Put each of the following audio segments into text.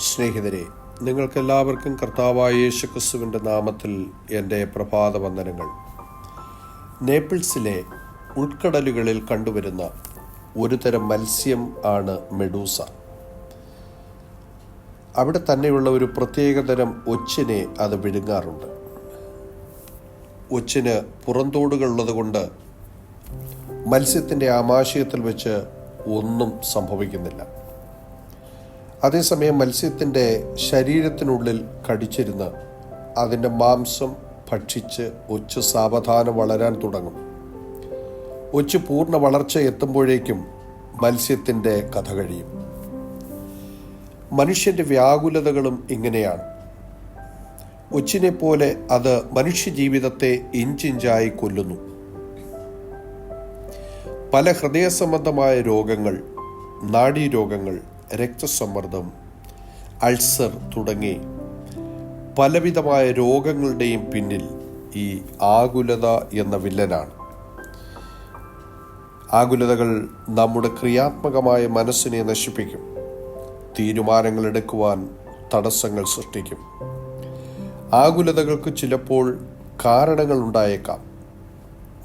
സ്നേഹിതരെ നിങ്ങൾക്കെല്ലാവർക്കും കർത്താവായ യേശു ക്രിസ്തുവിന്റെ നാമത്തിൽ എന്റെ പ്രഭാത വന്ദനങ്ങൾ നേപ്പിൾസിലെ ഉൾക്കടലുകളിൽ കണ്ടുവരുന്ന ഒരു തരം മത്സ്യം ആണ് മെഡൂസ. അവിടെ തന്നെയുള്ള ഒരു പ്രത്യേകതരം ഒച്ചിനെ അത് വിഴുങ്ങാറുണ്ട്. ഒച്ചിന് പുറന്തോടുകളുള്ളത് കൊണ്ട് മത്സ്യത്തിന്റെ ആമാശയത്തിൽ വെച്ച് ഒന്നും സംഭവിക്കുന്നില്ല. അതേസമയം മത്സ്യത്തിന്റെ ശരീരത്തിനുള്ളിൽ കടിച്ചിരുന്ന് അതിന്റെ മാംസം ഭക്ഷിച്ച് ഒച്ച് സാവധാനം വളരാൻ തുടങ്ങും. ഒച്ച് പൂർണ വളർച്ച എത്തുമ്പോഴേക്കും മത്സ്യത്തിന്റെ കഥ കഴിയും. മനുഷ്യന്റെ വ്യാകുലതകളും ഇങ്ങനെയാണ്. ഒച്ചിനെ പോലെ അത് മനുഷ്യജീവിതത്തെ ഇഞ്ചിഞ്ചായി കൊല്ലുന്നു. പല ഹൃദയ സംബന്ധമായ രോഗങ്ങൾ നാഡീരോഗങ്ങൾ രക്തസമ്മർദ്ദം അൾസർ തുടങ്ങി പലവിധമായ രോഗങ്ങളുടെയും പിന്നിൽ ഈ ആകുലത എന്ന വില്ലനാണ്. ആകുലതകൾ നമ്മുടെ ക്രിയാത്മകമായ മനസ്സിനെ നശിപ്പിക്കും. തീരുമാനങ്ങൾ എടുക്കുവാൻ തടസ്സങ്ങൾ സൃഷ്ടിക്കും. ആകുലതകൾക്ക് ചിലപ്പോൾ കാരണങ്ങൾ ഉണ്ടായേക്കാം.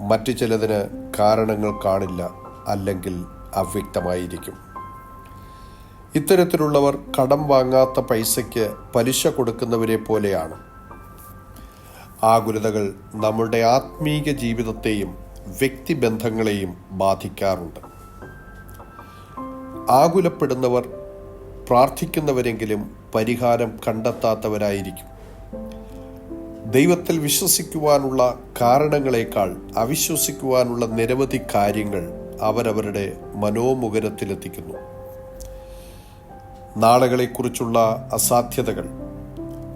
മറ്റു ചിലതിന് കാരണങ്ങൾ കാണില്ല അല്ലെങ്കിൽ അവ്യക്തമായിരിക്കും. ഇത്തരത്തിലുള്ളവർ കടം വാങ്ങാത്ത പൈസയ്ക്ക് പലിശ കൊടുക്കുന്നവരെ പോലെയാണ്. ആകുലതകൾ നമ്മളുടെ ആത്മീക ജീവിതത്തെയും വ്യക്തിബന്ധങ്ങളെയും ബാധിക്കാറുണ്ട്. ആകുലപ്പെടുന്നവർ പ്രാർത്ഥിക്കുന്നവരെങ്കിലും പരിഹാരം കണ്ടെത്താത്തവരായിരിക്കും. ദൈവത്തിൽ വിശ്വസിക്കുവാനുള്ള കാരണങ്ങളെക്കാൾ അവിശ്വസിക്കുവാനുള്ള നിരവധി കാര്യങ്ങൾ അവരവരുടെ മനോമുഖരത്തിലെത്തിക്കുന്നു. നാളുകളെക്കുറിച്ചുള്ള അസാധ്യതകൾ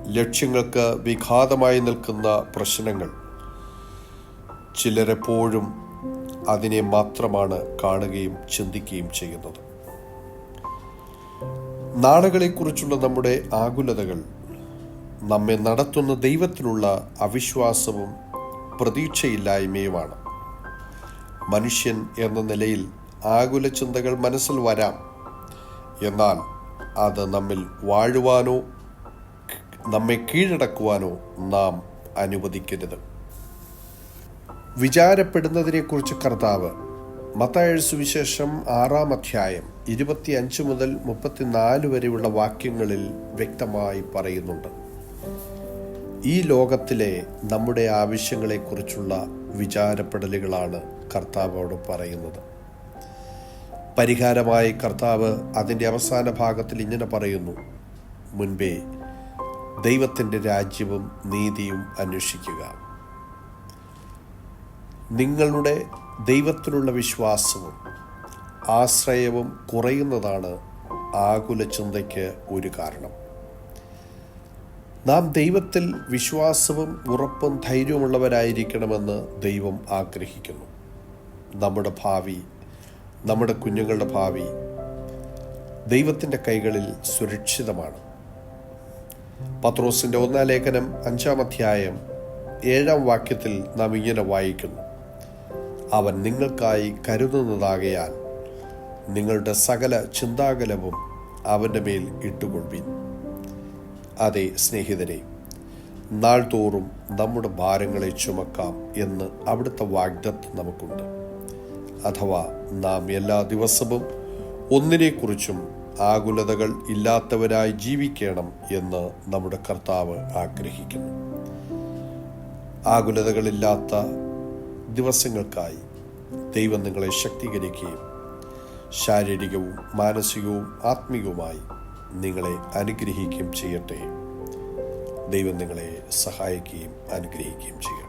ലക്ഷ്യങ്ങൾക്ക് വിഘാതമായി നിൽക്കുന്ന പ്രശ്നങ്ങൾ. ചിലരെപ്പോഴും അതിനെ മാത്രമാണ് കാണുകയും ചിന്തിക്കുകയും ചെയ്യുന്നത്. നാളുകളെക്കുറിച്ചുള്ള നമ്മുടെ ആകുലതകൾ നമ്മെ നടത്തുന്ന ദൈവത്തിലുള്ള അവിശ്വാസവും പ്രതീക്ഷയില്ലായ്മയുമാണ്. മനുഷ്യൻ എന്ന നിലയിൽ ആകുല ചിന്തകൾ മനസ്സിൽ വരാം. എന്നാൽ അത് നമ്മിൽ വാഴുവാനോ നമ്മെ കീഴടക്കുവാനോ നാം അനുവദിക്കരുത്. വിചാരപ്പെടുന്നതിനെക്കുറിച്ച് കർത്താവ് മത്തായ സുവിശേഷം ആറാം അധ്യായം ഇരുപത്തി അഞ്ച് മുതൽ മുപ്പത്തിനാല് വരെയുള്ള വാക്യങ്ങളിൽ വ്യക്തമായി പറയുന്നുണ്ട്. ഈ ലോകത്തിലെ നമ്മുടെ ആവശ്യങ്ങളെക്കുറിച്ചുള്ള വിചാരപ്പെടലുകളാണ് കർത്താവോട് പറയുന്നത്. പരിഹാരമായി കർത്താവ് അതിന്റെ അവസാന ഭാഗത്തിൽ ഇങ്ങനെ പറയുന്നു. മുൻപേ ദൈവത്തിന്റെ രാജ്യവും നീതിയും അന്വേഷിക്കുക. നിങ്ങളുടെ ദൈവത്തിലുള്ള വിശ്വാസവും ആശ്രയവും കുറയുന്നതാണ് ആകുല ചിന്തയ്ക്ക് ഒരു കാരണം. നാം ദൈവത്തിൽ വിശ്വാസവും ഉറപ്പും ധൈര്യവുമുള്ളവരായിരിക്കണമെന്ന് ദൈവം ആഗ്രഹിക്കുന്നു. നമ്മുടെ ഭാവി നമ്മുടെ കുഞ്ഞുങ്ങളുടെ ഭാവി ദൈവത്തിന്റെ കൈകളിൽ സുരക്ഷിതമാണ്. പത്രോസിന്റെ ഒന്നാം ലേഖനം അഞ്ചാം അധ്യായം ഏഴാം വാക്യത്തിൽ നാം ഇങ്ങനെ വായിക്കുന്നു. അവൻ നിങ്ങൾക്കായി കരുതുന്നതാകയാൽ നിങ്ങളുടെ സകല ചിന്താകലവും അവന്റെ മേൽ ഇട്ടുകൊള്ളുവിൻ. അതെ സ്നേഹിതരെ നാൾതോറും നമ്മുടെ ഭാരങ്ങളെ ചുമക്കാം എന്ന് അവിടുത്തെ വാഗ്ദത്ത് നമുക്കുണ്ട്. അഥവാ നാം എല്ലാ ദിവസവും ഒന്നിനെക്കുറിച്ചും ആകുലതകൾ ഇല്ലാത്തവരായി ജീവിക്കണം എന്ന് നമ്മുടെ കർത്താവ് ആഗ്രഹിക്കുന്നു. ആകുലതകളില്ലാത്ത ദിവസങ്ങൾക്കായി ദൈവം നിങ്ങളെ ശക്തീകരിക്കുകയും ശാരീരികവും മാനസികവും ആത്മീയവുമായി നിങ്ങളെ അനുഗ്രഹിക്കുകയും ചെയ്യട്ടെ. ദൈവം നിങ്ങളെ സഹായിക്കുകയും അനുഗ്രഹിക്കുകയും ചെയ്യട്ടെ.